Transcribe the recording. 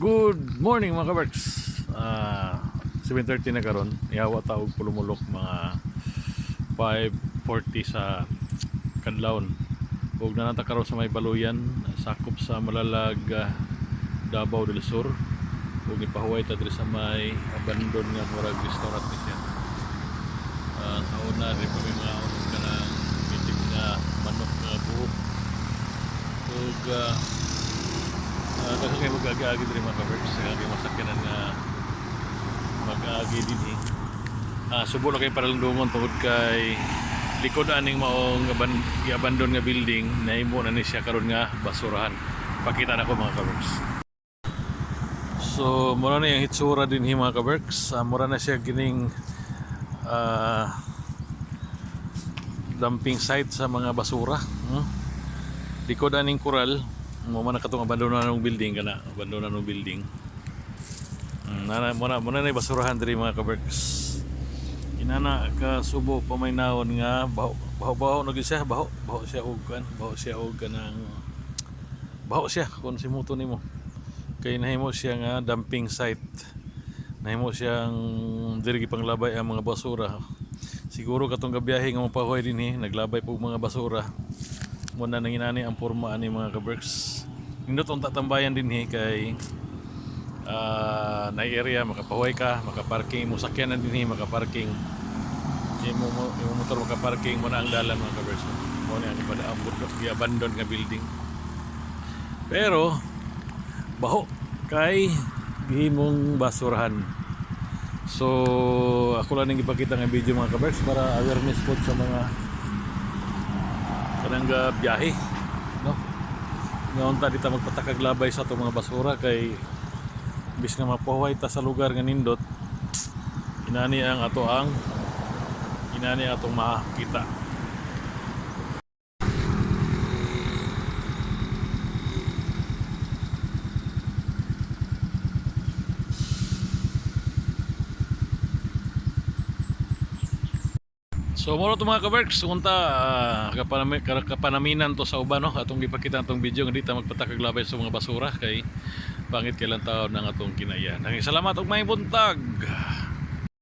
Good morning mga kabarks. Ah, 7.30 na karon. Ihawa taog pulumulok mga 5.40 sa Kadlawon. Huwag na nata karon sa may baluyan. Sakop sa Malalag, ah, Davao del Sur. Huwag ipahuway ta sa may abandon nga murag restaurant ni siya. Ah, sa una rin may mga ka ng manok nga buhok. Huwag Uh, kayo mag-agi-agi din mga kaberks. Kaya masakyanan nga mag-agi din eh. Ah, subo na kayo paralandungon tungod kay likod aning maong aban, i-abandon nga building na imo na ni siya karon nga basurahan. Pakita na ko mga kaberks. So, mura na yung hitsura din hi mga kaberks. Ah, mura na siya gining ah, dumping site sa mga basura. Hmm? Likod aning kural, mo man katong abandonan ng building kana, abandonan ng building. Mm, nana mo na mo na basurahan diri mga kaberks. Inana ka subo pa may naon nga baho baho baho no gid siya baho baho siya og kan baho siya og kanang baho siya kung simuto nimo. Kay nahimo siya nga dumping site. Nahimo siyang diri panglabay ang mga basura. Siguro katong gabiyahe nga mapahoy din eh, naglabay po mga basura muna nang inani ang porma ani mga kaberks. Nindot ang tatambayan din he kay ah na area makapahuay ka makaparking mo sakyanan din he makaparking. Imo mo imo motor makaparking mo na ang dalan mga kaberks. Mo ni ani pada ang abandon nga building. Pero baho kay gihimong basurahan. So ako lang nang ipakita nga video mga kaberks para awareness po sa mga kanang ga biyahe no? Ngayon ta dita magpatakag labay sa itong mga basura kay bis nga mapahuway ta sa lugar nga nindot inani ang ato ang inani atong makita So mo to mga kaberks, unta uh, kapanami, ka- kapanaminan to sa uban no, atong gipakita atong video nga dita magpatakag labay sa mga basura kay pangit kailan taon ng atong kinaya. Nanging salamat ug may buntag.